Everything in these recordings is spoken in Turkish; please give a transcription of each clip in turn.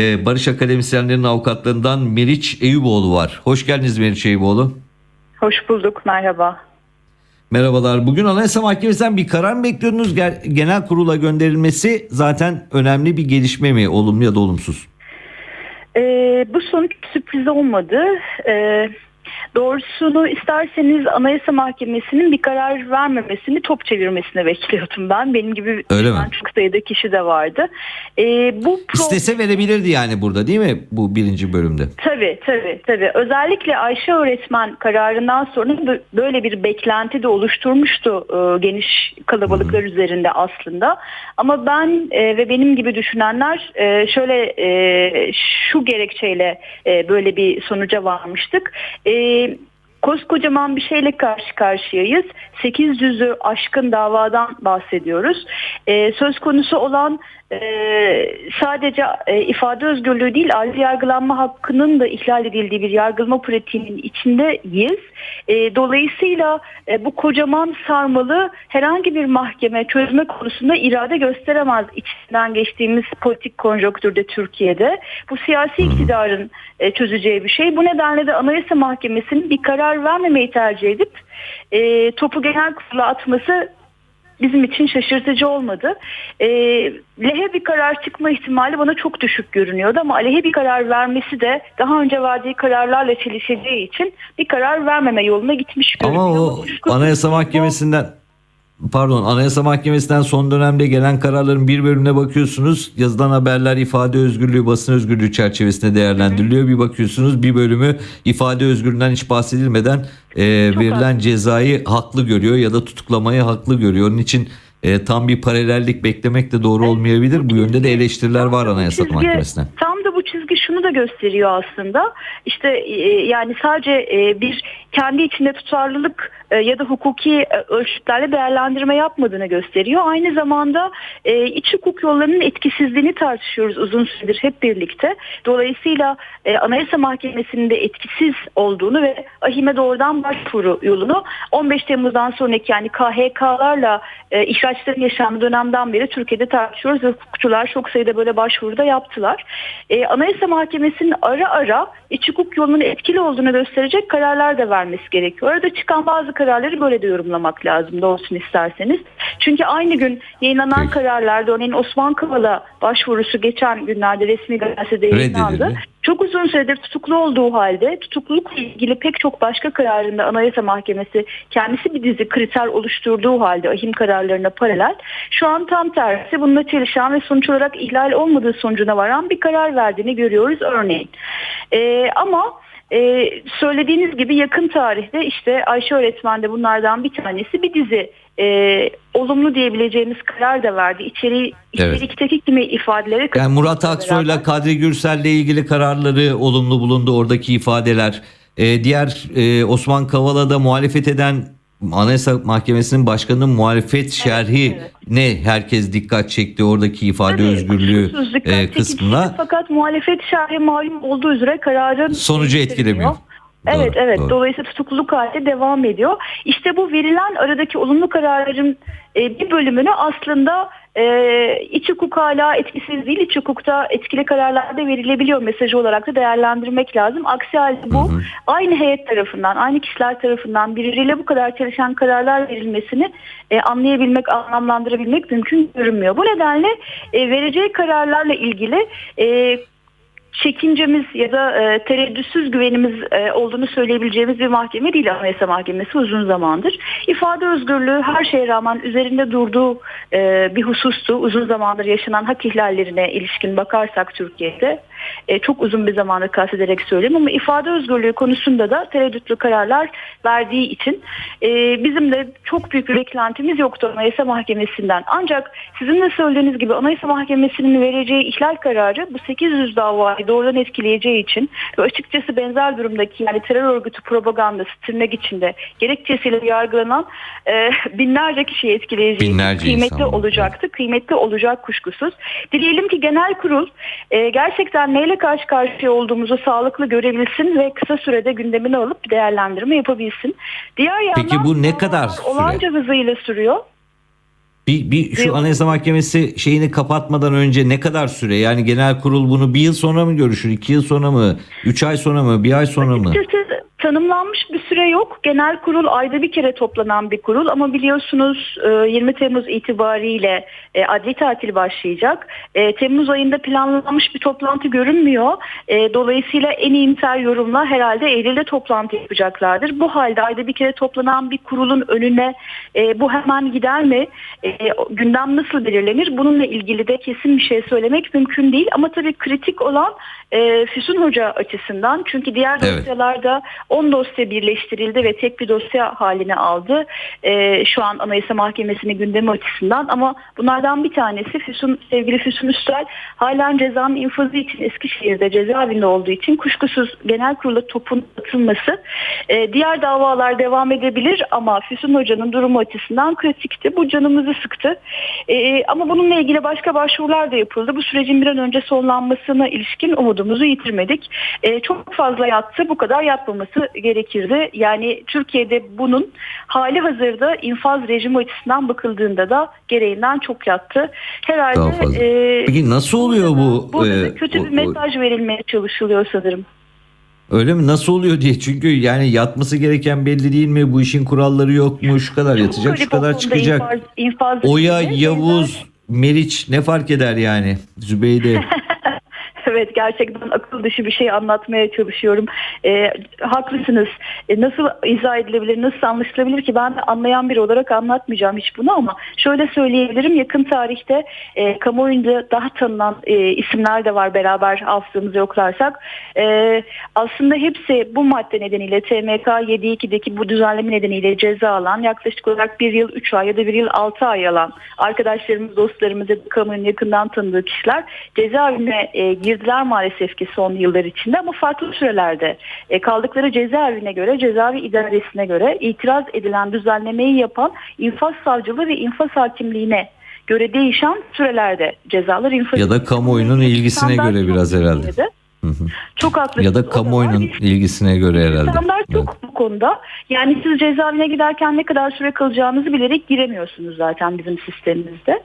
Ee, Barış Akademisyenlerinin avukatlarından Meriç Eyüboğlu var. Hoş geldiniz Meriç Eyüboğlu. Hoş bulduk, merhaba. Merhabalar. Bugün Anayasa Mahkemesi'nden bir karar mı bekliyordunuz? Genel kurula gönderilmesi zaten önemli bir gelişme mi? Olumlu ya da olumsuz? Ee, bu sonuç sürpriz olmadı. Ee, doğrusunu isterseniz Anayasa Mahkemesi'nin bir karar vermemesini, top çevirmesini bekliyordum ben. Benim gibi Öyle mi? çok sayıda kişi de vardı. Ee, bu pro- İstese verebilirdi yani burada değil mi? Bu birinci bölümde. Tabii tabii tabii. Özellikle Ayşe öğretmen kararından sonra bö- böyle bir beklenti de oluşturmuştu e, geniş kalabalıklar üzerinde aslında. Ama ben e, ve benim gibi düşünenler e, şöyle e, şu gerekçeyle e, böyle bir sonuca varmıştık. E, koskocaman bir şeyle karşı karşıyayız. 800'ü aşkın davadan bahsediyoruz. E, söz konusu olan e, sadece e, ifade özgürlüğü değil adli yargılanma hakkının da ihlal edildiği bir yargılama pratiğinin içindeyiz. E, dolayısıyla e, bu kocaman sarmalı herhangi bir mahkeme çözme konusunda irade gösteremez içinden geçtiğimiz politik konjonktürde Türkiye'de. Bu siyasi iktidarın e, çözeceği bir şey. Bu nedenle de Anayasa Mahkemesi'nin bir karar vermemeyi tercih edip e, topu genel kurula atması bizim için şaşırtıcı olmadı. E, lehe bir karar çıkma ihtimali bana çok düşük görünüyordu ama aleyhe bir karar vermesi de daha önce verdiği kararlarla çelişeceği için bir karar vermeme yoluna gitmiş görünüyor. Ama o Anayasa Mahkemesi'nden pardon Anayasa Mahkemesi'nden son dönemde gelen kararların bir bölümüne bakıyorsunuz. Yazılan haberler ifade özgürlüğü, basın özgürlüğü çerçevesinde değerlendiriliyor. Bir bakıyorsunuz bir bölümü ifade özgürlüğünden hiç bahsedilmeden e, verilen cezayı haklı görüyor ya da tutuklamayı haklı görüyor. Onun için e, tam bir paralellik beklemek de doğru olmayabilir. Bu yönde de eleştiriler var Anayasa Mahkemesi'ne. Tam da bu çizgi şunu da gösteriyor aslında. İşte e, yani sadece e, bir kendi içinde tutarlılık e, ya da hukuki e, ölçütlerle değerlendirme yapmadığını gösteriyor. Aynı zamanda e, iç hukuk yollarının etkisizliğini tartışıyoruz uzun süredir hep birlikte. Dolayısıyla e, Anayasa Mahkemesi'nin de etkisiz olduğunu ve ahime doğrudan başvuru yolunu 15 Temmuz'dan sonraki yani KHK'larla ihraçların yaşandığı dönemden beri Türkiye'de tartışıyoruz ve hukukçular çok sayıda böyle başvuruda yaptılar. E, Anayasa Mahkemesi'nin ara ara iç hukuk yolunun etkili olduğunu gösterecek kararlar da vermesi gerekiyor. Arada çıkan bazı kararları böyle de yorumlamak lazım doğrusunu isterseniz. Çünkü aynı gün yayınlanan Peki. kararlarda örneğin Osman Kavala başvurusu geçen günlerde resmi gazetede yayınlandı. Reddedildi. Çok uzun süredir tutuklu olduğu halde tutuklulukla ilgili pek çok başka kararında Anayasa Mahkemesi kendisi bir dizi kriter oluşturduğu halde ahim kararlarına paralel şu an tam tersi bununla çelişen ve sonuç olarak ihlal olmadığı sonucuna varan bir karar verdiğini görüyoruz örneğin. Ee, ama e, söylediğiniz gibi yakın tarihte işte Ayşe öğretmen de bunlardan bir tanesi bir dizi e, olumlu diyebileceğimiz karar da verdi. İçeri, Evet. içerikteki kimi ifadeleri Yani Murat Aksoy'la Kadri Gürsel'le ilgili kararları olumlu bulundu oradaki ifadeler. Ee, diğer e, Osman Kavala'da muhalefet eden Anayasa Mahkemesi'nin başkanının muhalefet şerhi evet. ne herkes dikkat çekti oradaki ifade Tabii, özgürlüğü e, kısmına. Fakat muhalefet şerhi malum olduğu üzere kararın Sonucu etkilemiyor. Evet Doğru, evet doğru. dolayısıyla tutukluluk hali devam ediyor. İşte bu verilen aradaki olumlu kararların e, bir bölümünü aslında e, iç hukuk hala etkisiz değil. İç hukukta etkili kararlar da verilebiliyor mesajı olarak da değerlendirmek lazım. Aksi halde bu aynı heyet tarafından, aynı kişiler tarafından birbiriyle bu kadar çalışan kararlar verilmesini e, anlayabilmek, anlamlandırabilmek mümkün görünmüyor. Bu nedenle e, vereceği kararlarla ilgili e, çekincemiz ya da e, tereddütsüz güvenimiz e, olduğunu söyleyebileceğimiz bir mahkeme değil Anayasa Mahkemesi uzun zamandır. İfade özgürlüğü her şeye rağmen üzerinde durduğu e, bir husustu. Uzun zamandır yaşanan hak ihlallerine ilişkin bakarsak Türkiye'de e, çok uzun bir zamandır kastederek söyleyeyim ama ifade özgürlüğü konusunda da tereddütlü kararlar verdiği için e, bizim de çok büyük bir beklentimiz yoktu Anayasa Mahkemesi'nden. Ancak sizin de söylediğiniz gibi Anayasa Mahkemesi'nin vereceği ihlal kararı bu 800 davayı doğrudan etkileyeceği için ve açıkçası benzer durumdaki yani terör örgütü propagandası tırnak içinde gerekçesiyle yargılanan e, binlerce kişiyi etkileyeceği Binlerce kıymetli insan olacaktı. Kıymetli olacak kuşkusuz. Dileyelim ki genel kurul e, gerçekten neyle karşı karşıya olduğumuzu sağlıklı görebilsin ve kısa sürede gündemine alıp bir değerlendirme yapabilsin. Diğer yandan Peki bu ne davalar kadar süre? Olanca hızıyla sürüyor. Bir, bir şu. Anayasa Mahkemesi şeyini kapatmadan önce ne kadar süre? Yani genel kurul bunu bir yıl sonra mı görüşür? iki yıl sonra mı? Üç ay sonra mı? Bir ay sonra mı? Açıkçası tanımlanmış bir süre yok. Genel kurul ayda bir kere toplanan bir kurul ama biliyorsunuz e, 20 Temmuz itibariyle e, adli tatil başlayacak. E, Temmuz ayında planlanmış bir toplantı görünmüyor. E, Dolayısıyla en iyimser yorumla herhalde Eylül'de toplantı yapacaklardır. Bu halde ayda bir kere toplanan bir kurulun önüne e, bu hemen gider mi? E, gündem nasıl belirlenir? Bununla ilgili de kesin bir şey söylemek mümkün değil. Ama tabii kritik olan e, Füsun Hoca açısından. Çünkü diğer Evet. dosyalarda 10 dosya birleştirildi ve tek bir dosya haline aldı. E, şu an Anayasa Mahkemesi'nin gündemi açısından ama bunlardan bir tanesi Füsun, sevgili Füsun Üstel halen cezanın infazı için Eskişehir'de cezaevinde olduğu için kuşkusuz genel kurula topun atılması. E, diğer davalar devam edebilir ama Füsun Hoca'nın durumu açısından kritikti. Bu canımızı sıktı. E, ama bununla ilgili başka başvurular da yapıldı. Bu sürecin bir an önce sonlanmasına ilişkin umudumuzu yitirmedik. E, çok fazla yattı. Bu kadar yatmaması gerekirdi. Yani Türkiye'de bunun hali hazırda infaz rejimi açısından bakıldığında da gereğinden çok yattı. Herhalde Daha fazla. e, Peki nasıl oluyor bu? Burada da e, kötü o- bir o- mesaj verilmeye çalışılıyor sanırım. Öyle mi? Nasıl oluyor diye. Çünkü yani yatması gereken belli değil mi? Bu işin kuralları yok mu? Şu kadar yatacak, şu o kadar çıkacak. infaz- infaz Oya. Yavuz, Meriç ne fark eder yani? Zübeyde. Evet gerçekten akıl dışı bir şey anlatmaya çalışıyorum. Ee, haklısınız. Ee, nasıl izah edilebilir, nasıl anlaşılabilir ki ben de anlayan biri olarak anlatmayacağım hiç bunu ama şöyle söyleyebilirim yakın tarihte e, kamuoyunda daha tanınan e, isimler de var beraber hafızamızı yoklarsak. E, aslında hepsi bu madde nedeniyle TMK 7.2'deki bu düzenleme nedeniyle ceza alan yaklaşık olarak bir yıl 3 ay ya da bir yıl 6 ay alan arkadaşlarımız, dostlarımız ya da kamunun yakından tanıdığı kişiler cezaevine e, girdiler maalesef ki son yıllar içinde ama farklı sürelerde e, kaldıkları cezaevine göre cezaevi idaresine göre itiraz edilen düzenlemeyi yapan infaz savcılığı ve infaz hakimliğine göre değişen sürelerde cezalar infaz Ya da kamuoyunun ilgisine göre biraz herhalde. Hı hı. Çok haklısınız. ya da kamuoyunun Biz- ilgisine göre herhalde. Evet. çok bu konuda. Yani siz cezaevine giderken ne kadar süre kalacağınızı bilerek giremiyorsunuz zaten bizim sistemimizde.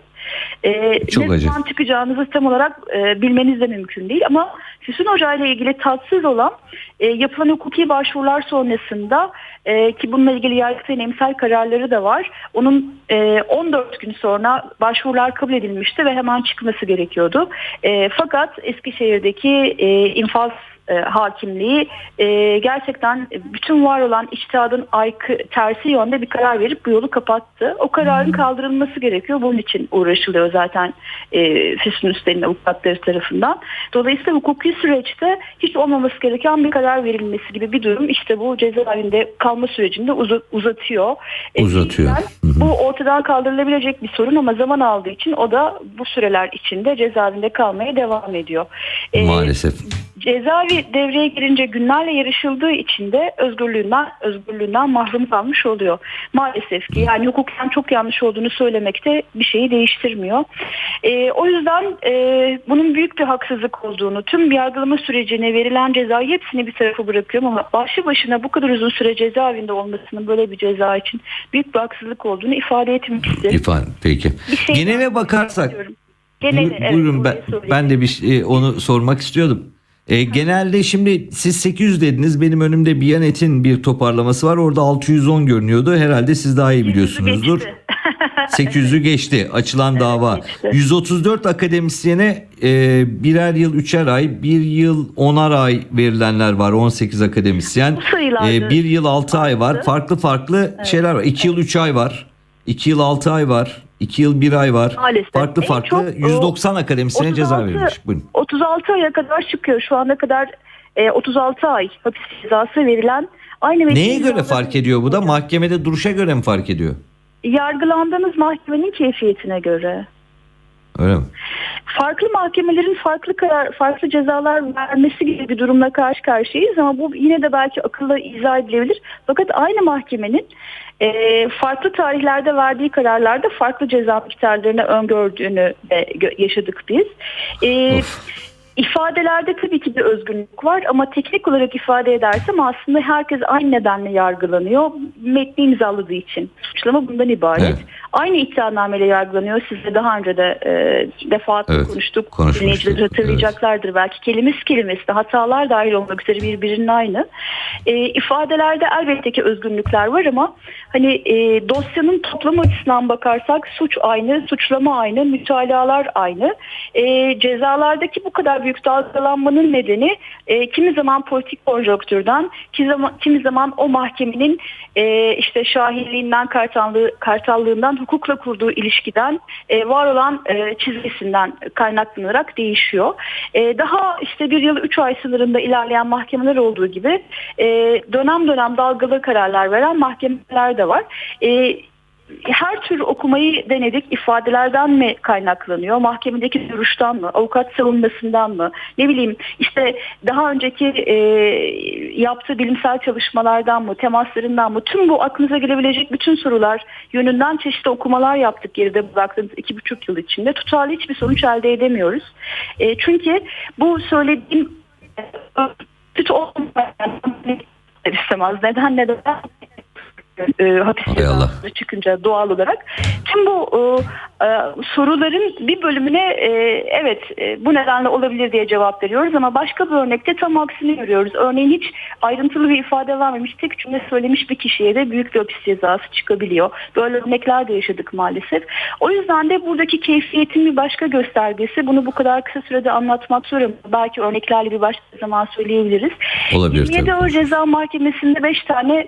Ee, Çok ne acı. zaman çıkacağınızı tam olarak e, bilmeniz de mümkün değil. Ama Füsun Hoca ile ilgili tatsız olan e, yapılan hukuki başvurular sonrasında e, ki bununla ilgili yargıtayın emsal kararları da var. Onun e, 14 gün sonra başvurular kabul edilmişti ve hemen çıkması gerekiyordu. E, fakat Eskişehir'deki e, infaz e, hakimliği e, gerçekten bütün var olan içtihadın aykı, tersi yönde bir karar verip bu yolu kapattı. O kararın kaldırılması gerekiyor. Bunun için uğraşılıyor zaten e, Füsun Üstel'in avukatları tarafından. Dolayısıyla hukuki süreçte hiç olmaması gereken bir karar verilmesi gibi bir durum işte bu cezaevinde kalma sürecinde uza- uzatıyor. E, Uzatıyor. yüzden Bu ortadan kaldırılabilecek bir sorun ama zaman aldığı için o da bu süreler içinde cezaevinde kalmaya devam ediyor. E, Maalesef. Cezaevi devreye girince günlerle yarışıldığı için de özgürlüğünden özgürlüğünden mahrum kalmış oluyor. Maalesef ki yani hukuken çok yanlış olduğunu söylemekte bir şeyi değiştirmiyor. Ee, o yüzden e, bunun büyük bir haksızlık olduğunu, tüm yargılama sürecine verilen cezayı hepsini bir tarafa bırakıyorum ama başlı başına bu kadar uzun süre cezaevinde olmasının böyle bir ceza için büyük bir haksızlık olduğunu ifade etmek isterim. İfade. Peki. Şey Genele bakarsak istiyorum. Buyur- evet, Buyurun ben, ben de bir şey- onu sormak istiyordum. E, genelde şimdi siz 800 dediniz. Benim önümde Biyanet'in bir toparlaması var. Orada 610 görünüyordu. Herhalde siz daha iyi biliyorsunuzdur. Geçti. 800'ü geçti açılan dava. geçti. 134 akademisyene e, birer yıl üçer ay, bir yıl onar ay verilenler var. 18 akademisyen. Bu E, bir yıl 6 ay var. Farklı farklı şeyler var. 2 yıl 3 ay var. 2 yıl 6 ay var. 2 yıl 1 ay var. Maalesef. Farklı En farklı çok o 190 akademisyene ceza 36 verilmiş. Buyurun. 36 aya kadar çıkıyor. Şu ana kadar e, 36 ay hapis cezası verilen aynı Neye göre fark ediyor bu da? Mahkemede duruşa göre mi fark ediyor? Yargılandığınız mahkemenin keyfiyetine göre. Öyle mi? Farklı mahkemelerin farklı karar, farklı cezalar vermesi gibi bir durumla karşı karşıyayız ama bu yine de belki akılla izah edilebilir. Fakat aynı mahkemenin e, farklı tarihlerde verdiği kararlarda farklı ceza miktarlarını öngördüğünü de yaşadık biz. E, Of. İfadelerde tabii ki bir özgürlük var ama teknik olarak ifade edersem aslında herkes aynı nedenle yargılanıyor. Metni imzaladığı için. Suçlama bundan ibaret. Evet. Aynı iddianameyle yargılanıyor. Siz de daha önce de e, defaatle Evet, konuştuk. Dinleyiciler hatırlayacaklardır belki. Kelimesi kelimesi hatalar dahil olmak üzere birbirinin aynı. E, ifadelerde elbette ki özgürlükler var ama hani e, dosyanın toplam açısından bakarsak suç aynı, suçlama aynı, mütalalar aynı. E, cezalardaki bu kadar büyük dalgalanmanın nedeni e, kimi zaman politik konjonktürden, kimi zaman, kimi zaman o mahkemenin e, işte şahitliğinden, kartallığı, kartallığından, hukukla kurduğu ilişkiden, e, var olan e, çizgisinden kaynaklanarak değişiyor. E, daha işte bir yıl üç ay sınırında ilerleyen mahkemeler olduğu gibi e, dönem dönem dalgalı kararlar veren mahkemeler de var. E, her tür okumayı denedik. İfadelerden mi kaynaklanıyor? Mahkemedeki duruştan mı? Avukat savunmasından mı? Ne bileyim işte daha önceki e, yaptığı bilimsel çalışmalardan mı? Temaslarından mı? Tüm bu aklınıza gelebilecek bütün sorular yönünden çeşitli okumalar yaptık geride bıraktığımız iki buçuk yıl içinde. Tutarlı hiçbir sonuç elde edemiyoruz. E, çünkü bu söylediğim suç olmayan istemez. Neden neden? E, hapis Hay Allah. cezası çıkınca doğal olarak tüm bu e, e, soruların bir bölümüne e, evet e, bu nedenle olabilir diye cevap veriyoruz ama başka bir örnekte tam aksini görüyoruz. Örneğin hiç ayrıntılı bir ifade vermemiş tek cümle söylemiş bir kişiye de büyük bir hapis cezası çıkabiliyor. Böyle örnekler de yaşadık maalesef. O yüzden de buradaki keyfiyetin bir başka göstergesi bunu bu kadar kısa sürede anlatmak zor ama belki örneklerle bir başka zaman söyleyebiliriz. Olabilir 27 tabii. Ağır Ceza Mahkemesi'nde 5 tane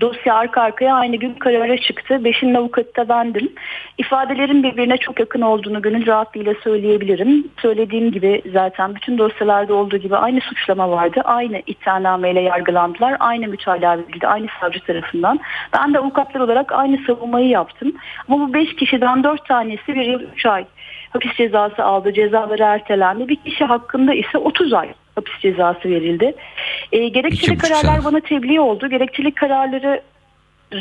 dosya arka arkaya aynı gün karara çıktı. Beşinin avukatı da bendim. İfadelerin birbirine çok yakın olduğunu gönül rahatlığıyla söyleyebilirim. Söylediğim gibi zaten bütün dosyalarda olduğu gibi aynı suçlama vardı. Aynı iddianameyle yargılandılar. Aynı mütalaa verildi. Aynı savcı tarafından. Ben de avukatlar olarak aynı savunmayı yaptım. Ama bu beş kişiden dört tanesi bir yıl üç ay hapis cezası aldı. Cezaları ertelendi. Bir kişi hakkında ise 30 ay hapis cezası verildi. E, gerekçeli kararlar sene. bana tebliğ oldu. Gerekçeli kararları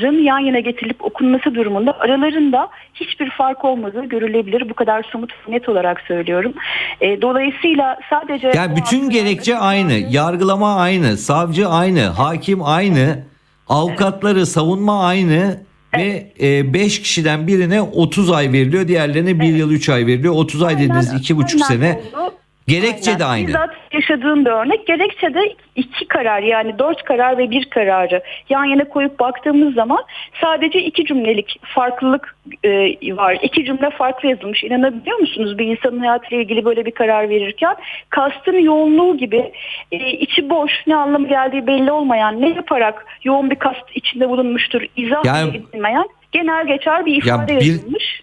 yan yana getirilip okunması durumunda aralarında hiçbir fark olmadığı görülebilir. Bu kadar somut net olarak söylüyorum. E, dolayısıyla sadece... Yani bütün gerekçe aynı, yargılama aynı, savcı aynı, hakim aynı, avukatları savunma aynı ve 5 kişiden birine 30 ay veriliyor, diğerlerine 1 yıl 3 ay veriliyor. 30 ay dediniz Aynen- 2,5 aynen sene. oldu. Gerekçe de Aynen. aynı. Bizzat yaşadığım bir örnek. Gerekçe de iki karar yani dört karar ve bir kararı yan yana koyup baktığımız zaman sadece iki cümlelik farklılık e, var. İki cümle farklı yazılmış. İnanabiliyor musunuz bir insanın hayatıyla ilgili böyle bir karar verirken kastın yoğunluğu gibi e, içi boş ne anlamı geldiği belli olmayan ne yaparak yoğun bir kast içinde bulunmuştur izah Yani- edilmeyen genel geçer bir ifade bir- yazılmış.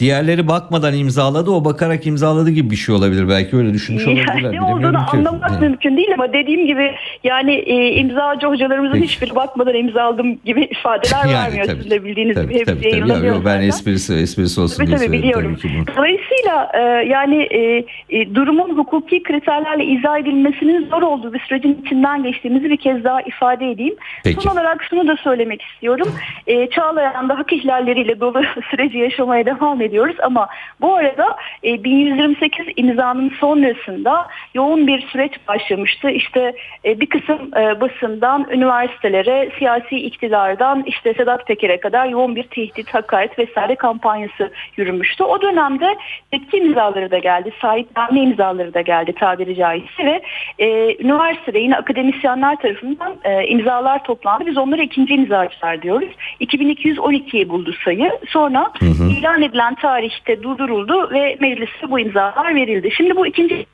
Diğerleri bakmadan imzaladı, o bakarak imzaladı gibi bir şey olabilir belki öyle düşünmüş olabilirler. Yani ne olduğunu ki. anlamak Evet. mümkün değil ama dediğim gibi yani e, imzacı hocalarımızın Peki. hiçbiri bakmadan imzaladım gibi ifadeler Yani vermiyor. tabii. Sizin de bildiğiniz Tabii, gibi hepsi tabii, tabii. yayınlanıyor Ya, yo, ben esprisi, esprisi olsun Tabii diye tabii biliyorum. tabii ki. Dolayısıyla e, yani e, e, durumun hukuki kriterlerle izah edilmesinin zor olduğu bir sürecin içinden geçtiğimizi bir kez daha ifade edeyim. Peki. Son olarak şunu da söylemek istiyorum. E, Çağlayan'da hak ihlalleriyle dolu süreci yaşamaya devam ediyoruz ama bu arada e, 1128 imzanın sonrasında yoğun bir süreç başlamıştı. İşte e, bir kısım e, basından üniversitelere, siyasi iktidardan işte Sedat Peker'e kadar yoğun bir tehdit, hakaret vesaire kampanyası yürümüştü. O dönemde tepki imzaları da geldi, sahiplenme imzaları da geldi tabiri caizse ve e, üniversitede yine akademisyenler tarafından e, imzalar toplandı. Biz onlara ikinci imzacılar diyoruz. 2212'yi buldu sayı. Sonra ilan edilen tarihte durduruldu ve meclise bu imzalar verildi. Şimdi bu ikinci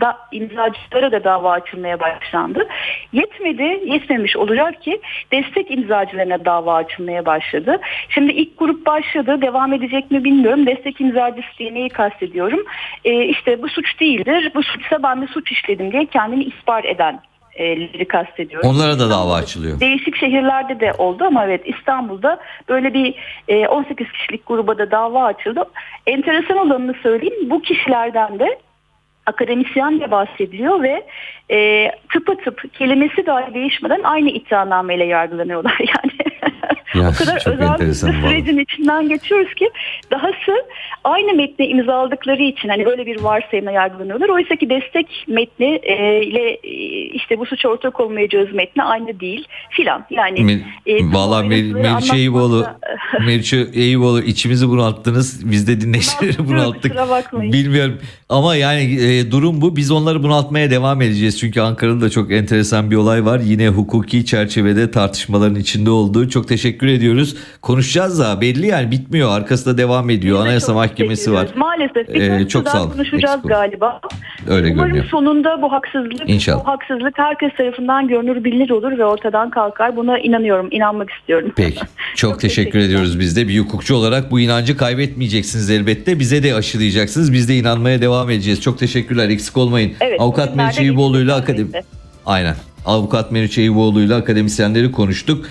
da imzacılara da dava açılmaya başlandı. Yetmedi, yetmemiş olacak ki destek imzacılarına dava açılmaya başladı. Şimdi ilk grup başladı, devam edecek mi bilmiyorum. Destek imzacısı diye neyi kastediyorum? Ee, işte bu suç değildir, bu suçsa ben de suç işledim diye kendini ispat eden e, kastediyorum. Onlara da dava açılıyor. Değişik şehirlerde de oldu ama evet İstanbul'da böyle bir e, 18 kişilik gruba da dava açıldı. Enteresan olanını söyleyeyim bu kişilerden de akademisyen de bahsediliyor ve e, tıpa tıp kelimesi dahi değişmeden aynı iddianameyle yargılanıyorlar yani. Ya, o kadar çok özel bir sürecin içinden geçiyoruz ki dahası aynı metni imzaladıkları için hani böyle bir varsayımla yargılanıyorlar. Oysa ki destek metni e, ile e, işte bu suça ortak olmayacağız metni aynı değil filan. Yani Mer- e, Valla Mer- Meriç Eyüboğlu, Meriç Eyüboğlu içimizi bunalttınız. Biz de dinleyicileri Bunalttık. Bilmiyorum ama yani e, durum bu. Biz onları bunaltmaya devam edeceğiz. Çünkü Ankara'da da çok enteresan bir olay var. Yine hukuki çerçevede tartışmaların içinde olduğu. Çok teşekkür ediyoruz. Konuşacağız da belli yani bitmiyor. Arkasında devam ediyor. Biz Anayasa Mahkemesi var. teşekkür. Maalesef Ee, çok sağ olun. konuşacağız Eksik galiba. Öyle Umarım görünüyor. sonunda bu haksızlık İnşallah. bu haksızlık herkes tarafından görünür bilinir olur ve ortadan kalkar. Buna inanıyorum, inanmak istiyorum. Peki. Çok, Çok teşekkür ediyoruz biz de. Bir hukukçu olarak bu inancı kaybetmeyeceksiniz elbette. Bize de aşılayacaksınız. Biz de inanmaya devam edeceğiz. Çok teşekkürler. Eksik olmayın. Evet, Avukat Meriç Eyüboğlu ile geçeceğiz akademi. Aynen. Avukat Meriç Eyüboğlu ile akademisyenleri konuştuk.